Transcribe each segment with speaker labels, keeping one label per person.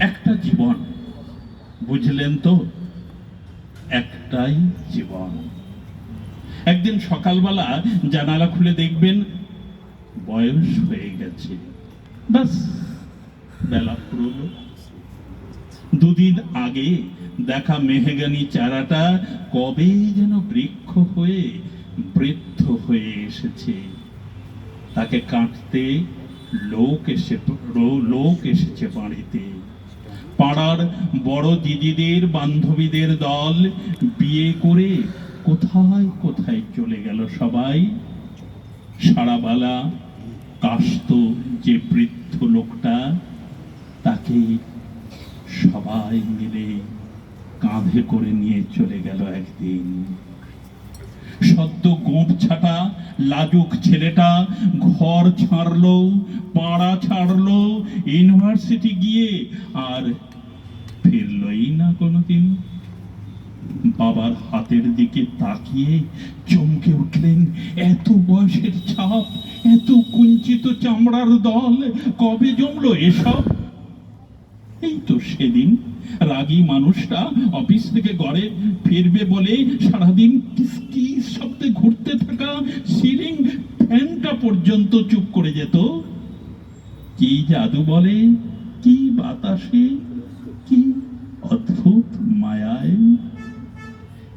Speaker 1: একটা জীবন, বুঝলেন তো? একটাই জীবন। একদিন সকালবেলা জানালা খুলে দেখবেন বয়স হয়ে গেছে। বাস বেলা পুরোলো। দুদিন আগে দেখা মেহেগানি চারাটা কবে যেন বৃক্ষ হয়ে বৃদ্ধ হয়ে এসেছে। তাকে কাটতে লোক এসে লোক এসেছে বাড়িতে। পাড়ার বড় দিদিদের, বান্ধবীদের দল বিয়ে করে কোথায় কোথায় চলে গেল সবাই? সারা সারাবেলা কাশত যে বৃদ্ধ লোকটা, তাকে সবাই মিলে কাঁধে করে নিয়ে চলে গেল একদিন। সদ্য গোপ ছাটা লাজুক ছেলেটা ঘর ছাড়লো, পাড়া ছাড়লো, ইউনিভার্সিটি গিয়ে আর ফিরলই না কোনোদিন। বাবার হাতের দিকে তাকিয়ে চমকে উঠলেন, এত বয়সের ছাপ, এত কুঞ্চিত চামড়ার দল, কবে জমলো এসব? এই তো সেদিন রাগী মানুষটা অফিস থেকে ঘরে ফিরবে বলে সারাদিন কিস শব্দে ঘুরতে থাকা সিলিং ফ্যানটা পর্যন্ত চুপ করে যেত। কি জাদু বলে, কি বাতাসে, কি অদ্ভুত মায়ায়।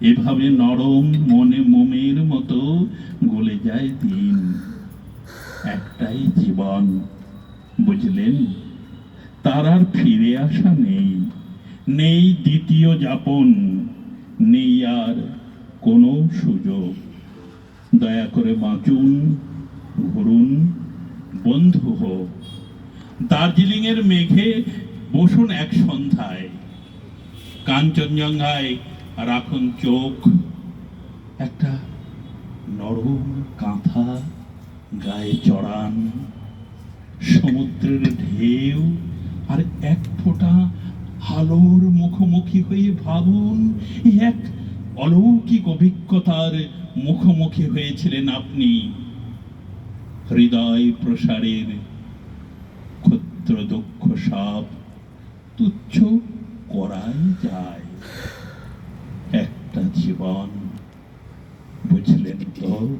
Speaker 1: এভাবে নরম মনে মোমের মতো গলে যায় দিন। একটাই জীবন, বুঝলেন? তার আর ফিরে আসা নেই। নেই দ্বিতীয় যাপন, নেই আর কোনো সুযোগ। দয়া করে বাঁচুন, ঘুরুন, বন্ধু হোক দার্জিলিং এর মেঘে বসুন এক সন্ধ্যায়। কাঞ্চনজঙ্ঘায় রাখুন চোখ। একটা নরম কাঁথা গায়ে চড়ান। সমুদ্রের ঢেউ আর এক ফোঁটা আলোর মুখোমুখি হয়ে ভাবুন, এক অলৌকিক অভিজ্ঞতার মুখোমুখি হয়েছিলেন আপনি। হৃদয় প্রসারের ক্ষুদ্র দক্ষ সাপ তুচ্ছ করাই যায়। একটা জীবন, বুঝলেন তো?